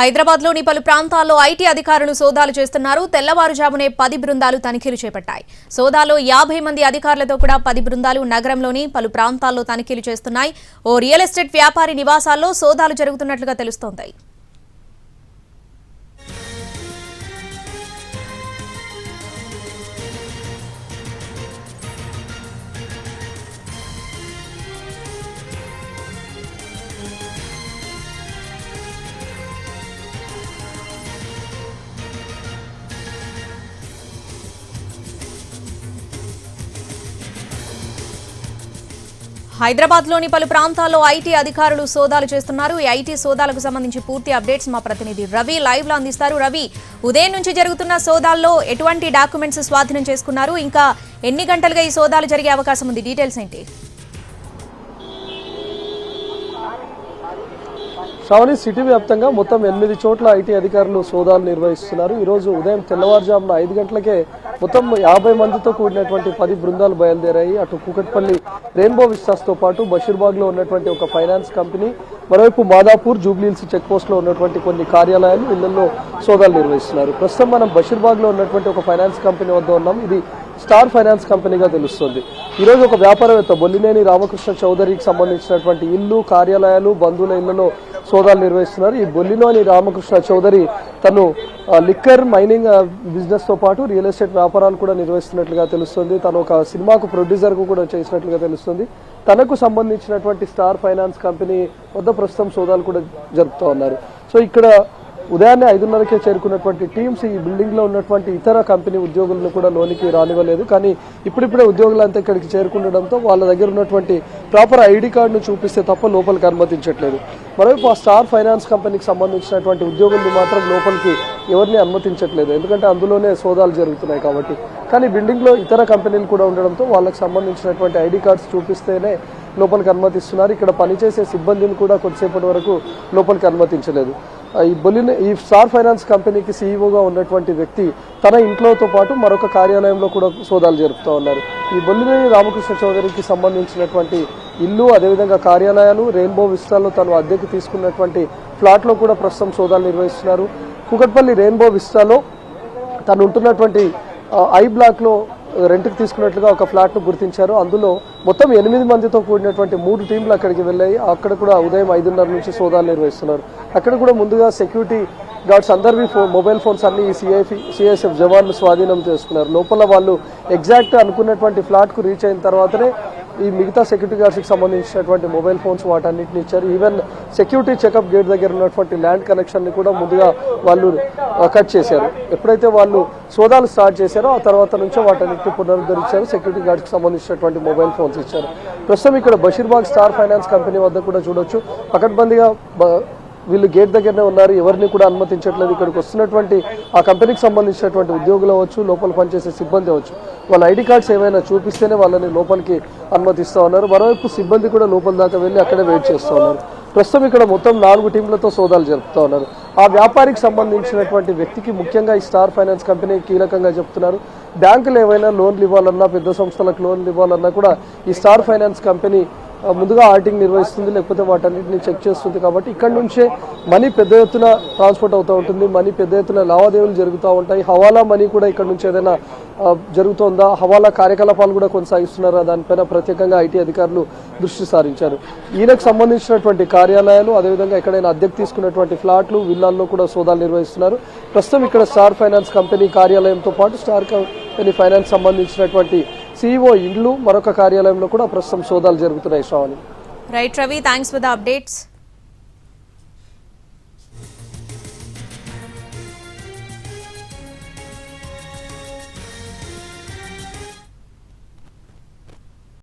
హైదరాబాద్లోని పలు ప్రాంతాల్లో ఐటీ అధికారులు సోదాలు చేస్తున్నారు. తెల్లవారుజామునే పది బృందాలు తనిఖీలు చేపట్టాయి. సోదాలో యాభై మంది అధికారులతో కూడా పది బృందాలు నగరంలోని పలు ప్రాంతాల్లో తనిఖీలు చేస్తున్నాయి. ఓ రియల్ ఎస్టేట్ వ్యాపారి నివాసాల్లో సోదాలు జరుగుతున్నట్లుగా తెలుస్తోంది. హైదరాబాద్లోని పలు ప్రాంతాల్లో ఐటీ అధికారులు సోదాలు చేస్తున్నారు. ఈ ఐటీ సోదాలకు సంబంధించి పూర్తి అప్డేట్స్ మా ప్రతినిధి రవి లైవ్లో అందిస్తారు. రవి ఉదయం నుంచి జరుగుతున్న సోదాల్లో ఎటువంటి డాక్యుమెంట్స్ స్వాధీనం చేసుకున్నారు? ఇంకా ఎన్ని గంటలుగా ఈ సోదాలు జరిగే అవకాశం ఉంది? డీటెయిల్స్ ఏంటి? శ్రావణి సిటీ వ్యాప్తంగా మొత్తం ఎనిమిది చోట్ల ఐటీ అధికారులు సోదాలు నిర్వహిస్తున్నారు. ఈరోజు ఉదయం తెల్లవారుజామున ఐదు గంటలకే మొత్తం యాభై మందితో కూడినటువంటి పది బృందాలు బయలుదేరాయి. అటు కూకట్పల్లి రెయిన్బో విస్టాస్తో పాటు బషీర్బాగ్లో ఉన్నటువంటి ఒక ఫైనాన్స్ కంపెనీ మరోవైపు మాదాపూర్ జూబ్లీల్స్ చెక్ పోస్ట్లో ఉన్నటువంటి కొన్ని కార్యాలయాలు ఇళ్ళలో సోదాలు నిర్వహిస్తున్నారు. ప్రస్తుతం మనం బషీర్బాగ్లో ఉన్నటువంటి ఒక ఫైనాన్స్ కంపెనీ వద్ద ఉన్నాం. ఇది స్టార్ ఫైనాన్స్ కంపెనీగా తెలుస్తుంది. ఈరోజు ఒక వ్యాపారవేత్త బొల్లినేని రామకృష్ణ చౌదరికి సంబంధించినటువంటి ఇల్లు కార్యాలయాలు బంధువుల ఇళ్ళలో సోదాలు నిర్వహిస్తున్నారు. ఈ బొల్లిలోని రామకృష్ణ చౌదరి తను లిక్కర్ మైనింగ్ బిజినెస్తో పాటు రియల్ ఎస్టేట్ వ్యాపారాలు కూడా నిర్వహిస్తున్నట్లుగా తెలుస్తుంది. తను ఒక సినిమాకు ప్రొడ్యూసర్కు కూడా చేసినట్లుగా తెలుస్తుంది. తనకు సంబంధించినటువంటి స్టార్ ఫైనాన్స్ కంపెనీ వద్ద ప్రస్తుతం సోదాలు కూడా జరుపుతూ ఉన్నారు. సో ఇక్కడ ఉదయాన్నే ఐదున్నరకే చేరుకున్నటువంటి టీమ్స్ ఈ బిల్డింగ్లో ఉన్నటువంటి ఇతర కంపెనీ ఉద్యోగులను కూడా లోనికి రానివ్వలేదు. కానీ ఇప్పుడిప్పుడే ఉద్యోగులంతా ఇక్కడికి చేరుకుండడంతో వాళ్ళ దగ్గర ఉన్నటువంటి ప్రాపర్ ఐడి కార్డును చూపిస్తే తప్ప లోపలికి అనుమతించట్లేదు. మరోవైపు ఆ స్టార్ ఫైనాన్స్ కంపెనీకి సంబంధించినటువంటి ఉద్యోగుల్ని మాత్రం లోపలికి ఎవరిని అనుమతించట్లేదు. ఎందుకంటే అందులోనే సోదాలు జరుగుతున్నాయి కాబట్టి. కానీ బిల్డింగ్లో ఇతర కంపెనీలు కూడా ఉండడంతో వాళ్ళకి సంబంధించినటువంటి ఐడి కార్డ్స్ చూపిస్తేనే లోపలికి అనుమతిస్తున్నారు. ఇక్కడ పనిచేసే సిబ్బందిని కూడా కొద్దిసేపటి వరకు లోపలికి అనుమతించలేదు. ఈ బొలిన ఈ స్టార్ ఫైనాన్స్ కంపెనీకి సీఈఓగా ఉన్నటువంటి వ్యక్తి తన ఇంట్లోతో పాటు మరొక కార్యాలయంలో కూడా సోదాలు జరుపుతూ ఉన్నారు. ఈ బొల్లినేని రామకృష్ణ చౌదరికి సంబంధించినటువంటి ఇల్లు అదేవిధంగా కార్యాలయాలు రెయిన్బో విస్తాల్లో తను అద్దెకు తీసుకున్నటువంటి ఫ్లాట్లో కూడా ప్రస్తుతం సోదాలు నిర్వహిస్తున్నారు. కుకట్పల్లి రెయిన్బో విస్తాలో తను ఉంటున్నటువంటి ఐ బ్లాక్లో రెంట్కి తీసుకున్నట్లుగా ఒక ఫ్లాట్ను గుర్తించారు. అందులో మొత్తం ఎనిమిది మందితో కూడినటువంటి మూడు టీంలు అక్కడికి వెళ్ళాయి. అక్కడ కూడా ఉదయం ఐదున్నర నుంచి సోదాలు నిర్వహిస్తున్నారు. అక్కడ కూడా ముందుగా సెక్యూరిటీ గార్డ్స్ అందరివి ఫో మొబైల్ ఫోన్స్ అన్ని ఈ సిఐఫి సిఐఎస్ఎఫ్ జవాన్లు స్వాధీనం చేసుకున్నారు. లోపల వాళ్ళు ఎగ్జాక్ట్ అనుకున్నటువంటి ఫ్లాట్కు రీచ్ అయిన తర్వాతనే ఈ మిగతా సెక్యూరిటీ గార్డ్స్కి సంబంధించినటువంటి మొబైల్ ఫోన్స్ వాటన్నిటిని ఇచ్చారు. ఈవెన్ సెక్యూరిటీ చెకప్ గేట్ దగ్గర ఉన్నటువంటి ల్యాండ్ కనెక్షన్ని కూడా ముందుగా వాళ్ళు కట్ చేశారు. ఎప్పుడైతే వాళ్ళు సోదాలు స్టార్ట్ చేశారో ఆ తర్వాత నుంచో వాటన్నిటిని పునరుద్ధరించారు. సెక్యూరిటీ గార్డ్స్కి సంబంధించినటువంటి మొబైల్ ఫోన్స్ ఇచ్చారు. ప్రస్తుతం ఇక్కడ బషీర్బాగ్ స్టార్ ఫైనాన్స్ కంపెనీ వద్ద కూడా చూడొచ్చు. పకడ్బందీగా వీళ్ళు గేట్ దగ్గరనే ఉన్నారు. ఎవరిని కూడా అనుమతించట్లేదు. ఇక్కడికి వస్తున్నటువంటి ఆ కంపెనీకి సంబంధించినటువంటి ఉద్యోగులు అవ్వచ్చు లోపల పనిచేసే సిబ్బంది అవ్వచ్చు. వాళ్ళ ఐడి కార్డ్స్ ఏమైనా చూపిస్తేనే వాళ్ళని లోపలికి అనుమతిస్తూ ఉన్నారు. మరోవైపు సిబ్బంది కూడా లోపల దాకా వెళ్ళి అక్కడే వెయిట్ చేస్తూ ఉన్నారు. ప్రస్తుతం ఇక్కడ మొత్తం నాలుగు టీంలతో సోదాలు జరుపుతూ ఉన్నారు. ఆ వ్యాపారికి సంబంధించినటువంటి వ్యక్తికి ముఖ్యంగా ఈ స్టార్ ఫైనాన్స్ కంపెనీ కీలకంగా చెప్తున్నారు. బ్యాంకులు ఏవైనా లోన్లు ఇవ్వాలన్నా పెద్ద సంస్థలకు లోన్లు ఇవ్వాలన్నా కూడా ఈ స్టార్ ఫైనాన్స్ కంపెనీ ముందుగా ఆడిటింగ్ నిర్వహిస్తుంది లేకపోతే వాటన్నిటిని చెక్ చేస్తుంది కాబట్టి ఇక్కడ నుంచే మనీ పెద్ద ఎత్తున ట్రాన్స్పోర్ట్ అవుతూ ఉంటుంది మనీ పెద్ద ఎత్తున లావాదేవీలు జరుగుతూ ఉంటాయి. హవాలా మనీ కూడా ఇక్కడ నుంచి ఏదైనా జరుగుతోందా? హవాలా కార్యకలాపాలు కూడా కొనసాగిస్తున్నారా? దానిపైన ప్రత్యేకంగా ఐటీ అధికారులు దృష్టి సారించారు. ఈయనకు సంబంధించినటువంటి కార్యాలయాలు అదేవిధంగా ఎక్కడైనా అద్దెకు తీసుకున్నటువంటి ఫ్లాట్లు విల్లాల్లో కూడా సోదాలు నిర్వహిస్తున్నారు. ప్రస్తుతం ఇక్కడ స్టార్ ఫైనాన్స్ కంపెనీ కార్యాలయంతో పాటు స్టార్ కంపెనీ ఫైనాన్స్ సంబంధించినటువంటి సిఇఓ ఇండ్లు మరొక కార్యాలయంలో కూడా ప్రస్తుతం సోదాలు జరుగుతున్నాయి Sravani right Ravi thanks for the updates